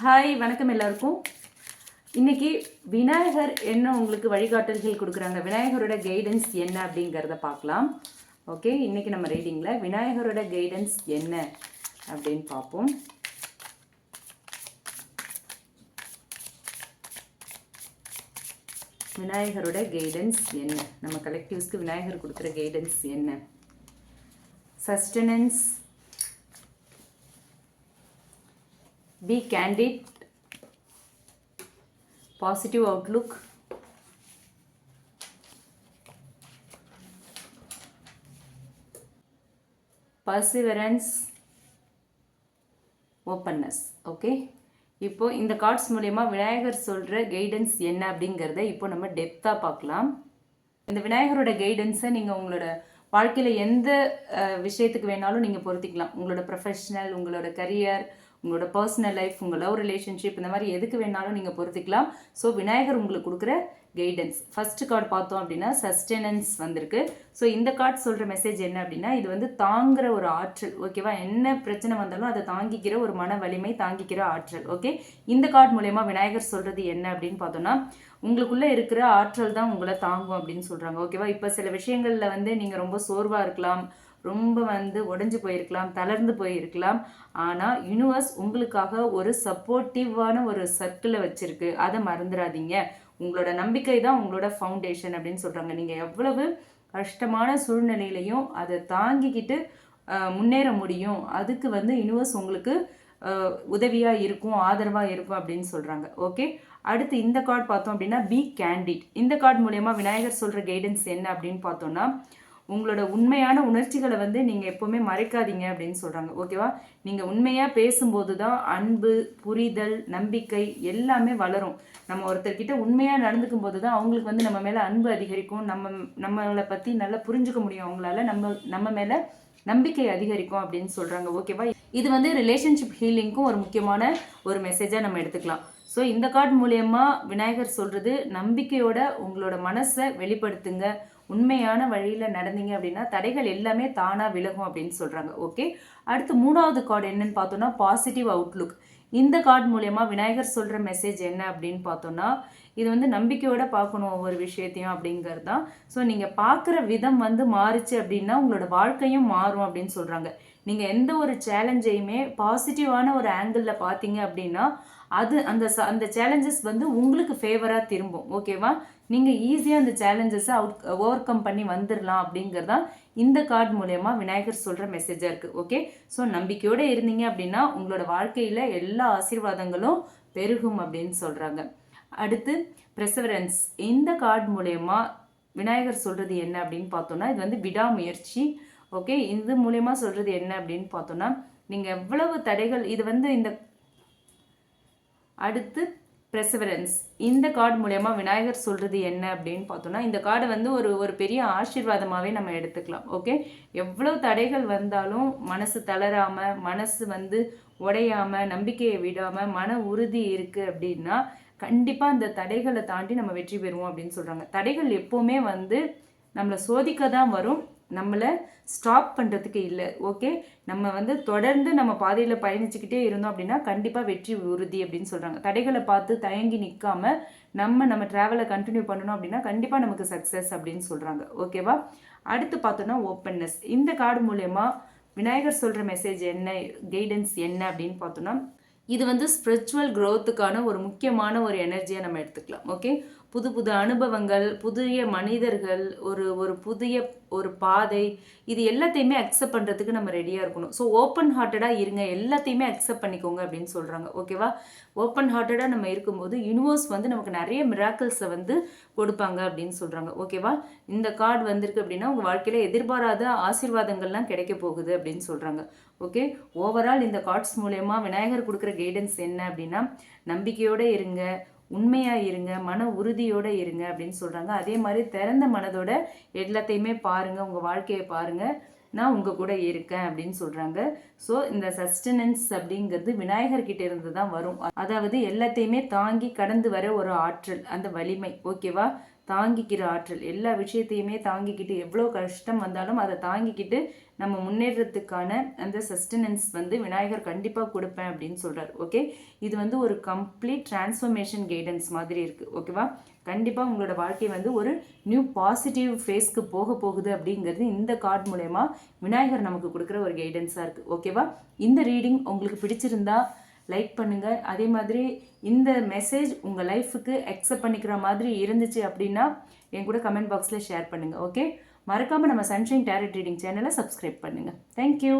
Hi வணக்கம் எல்லாருக்கும். இன்றைக்கி விநாயகர் என்ன உங்களுக்கு வழிகாட்டல்கள் கொடுக்குறாங்க? விநாயகரோட கைடன்ஸ் என்ன அப்படிங்கிறத பார்க்கலாம். ஓகே இன்றைக்கி நம்ம ரீடிங்கில் விநாயகரோட கைடன்ஸ் என்ன அப்படின்னு பார்ப்போம். விநாயகரோட கைடன்ஸ் என்ன? நம்ம கலெக்டிவ்ஸ்க்கு விநாயகர் கொடுக்குற கைடன்ஸ் என்ன? Sustenance be candid. Positive outlook. Perseverance. Openness. Okay இப்போ இந்த கார்ட்ஸ் மூலயமா விநாயகர் சொல்கிற கைடன்ஸ் என்ன அப்படிங்கிறத இப்போ நம்ம டெப்த்தாக பார்க்கலாம். இந்த விநாயகரோட கைடன்ஸை நீங்கள் உங்களோட வாழ்க்கையில் எந்த விஷயத்துக்கு வேணாலும் நீங்கள் பொருத்திக்கலாம். உங்களோட ப்ரொஃபஷனல் உங்களோட கரியர் உங்களோட பர்சனல் லைஃப் உங்கள் லவ் ரிலேஷன்ஷிப் இந்த மாதிரி எதுக்கு வேணாலும் நீங்கள் பொறுத்துக்கலாம் ஸோ விநாயகர் உங்களுக்கு கொடுக்குற கைடன்ஸ் ஃபர்ஸ்ட் கார்டு பார்த்தோம் அப்படின்னா சஸ்டெனன்ஸ் வந்திருக்கு. ஸோ இந்த கார்டு சொல்கிற மெசேஜ் என்ன அப்படின்னா இது வந்து தாங்குகிற ஒரு ஆற்றல். ஓகேவா என்ன பிரச்சனை வந்தாலும் அதை தாங்கிக்கிற ஒரு மன வலிமை தாங்கிக்கிற ஆற்றல். ஓகே இந்த கார்டு மூலயமா விநாயகர் சொல்கிறது என்ன அப்படின்னு பார்த்தோம்னா உங்களுக்குள்ளே இருக்கிற ஆற்றல் தான் உங்களை தாங்கும் அப்படின்னு சொல்கிறாங்க ஓகேவா இப்போ சில விஷயங்களில் வந்து நீங்கள் ரொம்ப சோர்வாக இருக்கலாம். ரொம்ப வந்து உடஞ்சி போயிருக்கலாம் தளர்ந்து போயிருக்கலாம். ஆனால் யூனிவர்ஸ் உங்களுக்காக ஒரு சப்போர்ட்டிவான ஒரு சர்க்கிளை வச்சுருக்கு. அதை மறந்துடாதீங்க. உங்களோட நம்பிக்கை தான் உங்களோட ஃபவுண்டேஷன் அப்படின்னு சொல்கிறாங்க நீங்கள் எவ்வளவு கஷ்டமான சூழ்நிலையிலையும் அதை தாங்கிக்கிட்டு முன்னேற முடியும். அதுக்கு வந்து யூனிவர்ஸ் உங்களுக்கு உதவியாக இருக்கும் ஆதரவாக இருக்கும் அப்படின்னு சொல்கிறாங்க ஓகே அடுத்து இந்த கார்டு பார்த்தோம் அப்படின்னா பி கேண்டிட் இந்த கார்டு மூலயமா விநாயகர் சொல்கிற கைடன்ஸ் என்ன அப்படின்னு பார்த்தோம்னா உங்களோட உண்மையான உணர்ச்சிகளை வந்து நீங்கள் எப்போவுமே மறைக்காதீங்க அப்படின்னு சொல்கிறாங்க ஓகேவா? நீங்கள் உண்மையாக பேசும்போது தான் அன்பு புரிதல் நம்பிக்கை எல்லாமே வளரும். நம்ம ஒருத்தர்கிட்ட உண்மையாக நடந்துக்கும் போது தான் அவங்களுக்கு வந்து நம்ம மேலே அன்பு அதிகரிக்கும். நம்ம நம்மளை பற்றி நல்லா புரிஞ்சுக்க முடியும் அவங்களால. நம்ம நம்ம மேலே நம்பிக்கை அதிகரிக்கும் அப்படின்னு சொல்கிறாங்க ஓகேவா? இது வந்து ரிலேஷன்ஷிப் ஹீலிங்க்கும் ஒரு முக்கியமான ஒரு மெசேஜாக நம்ம எடுத்துக்கலாம். ஸோ இந்த கார்டு மூலயமா விநாயகர் சொல்கிறது நம்பிக்கையோட உங்களோட மனசை வெளிப்படுத்துங்க. உண்மையான வழியில் நடந்தீங்க அப்படின்னா தடைகள் எல்லாமே தானாக விலகும் அப்படின்னு சொல்கிறாங்க ஓகே அடுத்து மூணாவது கார்டு என்னன்னு பார்த்தோன்னா பாசிட்டிவ் அவுட்லுக் இந்த கார்டு மூலயமா விநாயகர் சொல்கிற மெசேஜ் என்ன அப்படின்னு பார்த்தோன்னா இது வந்து நம்பிக்கையோட பார்க்கணும் ஒவ்வொரு விஷயத்தையும் அப்படிங்கிறது தான். ஸோ நீங்கள் பார்க்குற விதம் வந்து மாறுச்சு அப்படின்னா உங்களோட வாழ்க்கையும் மாறும் அப்படின்னு சொல்கிறாங்க நீங்கள் எந்த ஒரு சேலஞ்சையுமே பாசிட்டிவான ஒரு ஆங்கிளில் பார்த்தீங்க அப்படின்னா அது அந்த ச- அந்த சேலஞ்சஸ் வந்து உங்களுக்கு ஃபேவராக திரும்பும். ஓகேவா நீங்கள் ஈஸியாக அந்த சேலஞ்சஸை அவுட் ஓவர் கம் பண்ணி வந்துடலாம் அப்படிங்கிறதான் இந்த கார்டு மூலயமா விநாயகர் சொல்கிற மெசேஜாக இருக்குது ஓகே ஸோ நம்பிக்கையோடு இருந்தீங்க அப்படின்னா உங்களோட வாழ்க்கையில் எல்லா ஆசீர்வாதங்களும் பெருகும் அப்படின்னு சொல்கிறாங்க அடுத்து ப்ரெசவரன்ஸ் இந்த கார்டு மூலயமா விநாயகர் சொல்கிறது என்ன அப்படின்னு பார்த்தோன்னா இது வந்து விடாமுயற்சி ஓகே இது மூலயமா சொல்கிறது என்ன அப்படின்னு பார்த்தோன்னா நீங்கள் எவ்வளவு தடைகள் இது வந்து இந்த அடுத்து ப்ரெசவரன்ஸ் இந்த கார்டு மூலயமா விநாயகர் சொல்கிறது என்ன அப்படின்னு பார்த்தோன்னா இந்த கார்டை வந்து ஒரு ஒரு பெரிய ஆசீர்வாதமாகவே நம்ம எடுத்துக்கலாம் ஓகே எவ்வளோ தடைகள் வந்தாலும் மனசு தளராமல் மனசு வந்து உடையாமல் நம்பிக்கையை விடாமல் மன உறுதி இருக்குது அப்படின்னா கண்டிப்பாக அந்த தடைகளை தாண்டி நம்ம வெற்றி பெறுவோம் அப்படின்னு சொல்கிறாங்க தடைகள் எப்போவுமே வந்து நம்மளை சோதிக்க தான் வரும் நம்மளை ஸ்டாப் பண்ணுறதுக்கு இல்லை. ஓகே நம்ம வந்து தொடர்ந்து நம்ம பாதையில் பயணிச்சுக்கிட்டே இருந்தோம் அப்படின்னா கண்டிப்பாக வெற்றி உறுதி அப்படின்னு சொல்கிறாங்க தடைகளை பார்த்து தயங்கி நிற்காம நம்ம நம்ம ட்ராவலை கண்டினியூ பண்ணணும் அப்படின்னா கண்டிப்பாக நமக்கு சக்ஸஸ் அப்படின்னு சொல்கிறாங்க ஓகேவா அடுத்து பார்த்தோன்னா ஓப்பன்னஸ் இந்த கார்டு மூலயமா விநாயகர் சொல்கிற மெசேஜ் என்ன? கைடன்ஸ் என்ன அப்படின்னு பார்த்தோன்னா இது வந்து ஸ்பிரிச்சுவல் க்ரோத்துக்கான ஒரு முக்கியமான ஒரு எனர்ஜியாக நம்ம எடுத்துக்கலாம். ஓகே புது புது அனுபவங்கள் புதிய மனிதர்கள் ஒரு ஒரு புதிய ஒரு பாதை இது எல்லாத்தையுமே அக்செப்ட் பண்ணுறதுக்கு நம்ம ரெடியாக இருக்கணும். ஸோ ஓப்பன் ஹார்ட்டடாக இருங்க. எல்லாத்தையுமே அக்செப்ட் பண்ணிக்கோங்க அப்படின்னு சொல்கிறாங்க ஓகேவா ஓப்பன் ஹார்ட்டடாக நம்ம இருக்கும்போது யூனிவர்ஸ் வந்து நமக்கு நிறைய மிராக்கிள்ஸை வந்து கொடுப்பாங்க அப்படின்னு சொல்கிறாங்க ஓகேவா இந்த கார்டு வந்திருக்கு அப்படின்னா உங்கள் வாழ்க்கையில் எதிர்பாராத ஆசீர்வாதங்கள்லாம் கிடைக்க போகுது அப்படின்னு சொல்கிறாங்க ஓகே ஓவரால் இந்த கார்ட்ஸ் மூலயமா விநாயகர் கொடுக்குற கைடன்ஸ் என்ன அப்படின்னா நம்பிக்கையோடு இருங்க. உண்மையாக இருங்க மன உறுதியோடு இருங்க அப்படின்னு சொல்கிறாங்க அதே மாதிரி திறந்த மனதோட எல்லாத்தையுமே பாருங்கள் உங்கள் வாழ்க்கையை பாருங்கள் நான் உங்கள் கூட இருக்கேன் அப்படின்னு சொல்கிறாங்க ஸோ இந்த சஸ்டனன்ஸ் அப்படிங்கிறது விநாயகர்கிட்ட இருந்து தான் வரும். அதாவது எல்லாத்தையுமே தாங்கி கடந்து வர ஒரு ஆற்றல் அந்த வலிமை. ஓகேவா தாங்கிக்கிற ஆற்றல். எல்லா விஷயத்தையுமே தாங்கிக்கிட்டு எவ்வளோ கஷ்டம் வந்தாலும் அதை தாங்கிக்கிட்டு நம்ம முன்னேற்றத்துக்கான அந்த சஸ்டனன்ஸ் வந்து விநாயகர் கண்டிப்பாக கொடுப்பேன் அப்படின்னு சொல்கிறார் ஓகே? இது வந்து ஒரு கம்ப்ளீட் டிரான்ஸ்ஃபர்மேஷன் கைடன்ஸ் மாதிரி இருக்குது ஓகேவா? கண்டிப்பாக உங்களோட வாழ்க்கை வந்து ஒரு நியூ பாசிட்டிவ் ஃபேஸ்க்கு போக போகுது அப்படிங்கிறது இந்த கார்டு மூலயமா விநாயகர் நமக்கு கொடுக்குற ஒரு கைடன்ஸாக இருக்குது ஓகேவா? இந்த ரீடிங் உங்களுக்கு பிடிச்சிருந்தா லைக் பண்ணுங்கள் அதே மாதிரி இந்த மெசேஜ் உங்கள் லைஃபுக்கு அக்செப்ட் பண்ணிக்கிற மாதிரி இருந்துச்சு அப்படின்னா என் கூட கமெண்ட் பாக்ஸில் ஷேர் பண்ணுங்கள் ஓகே மறக்காமல் நம்ம சன்ஷைன் டேரட் ரீடிங் சேனலை சப்ஸ்கிரைப் பண்ணுங்கள் தேங்க்யூ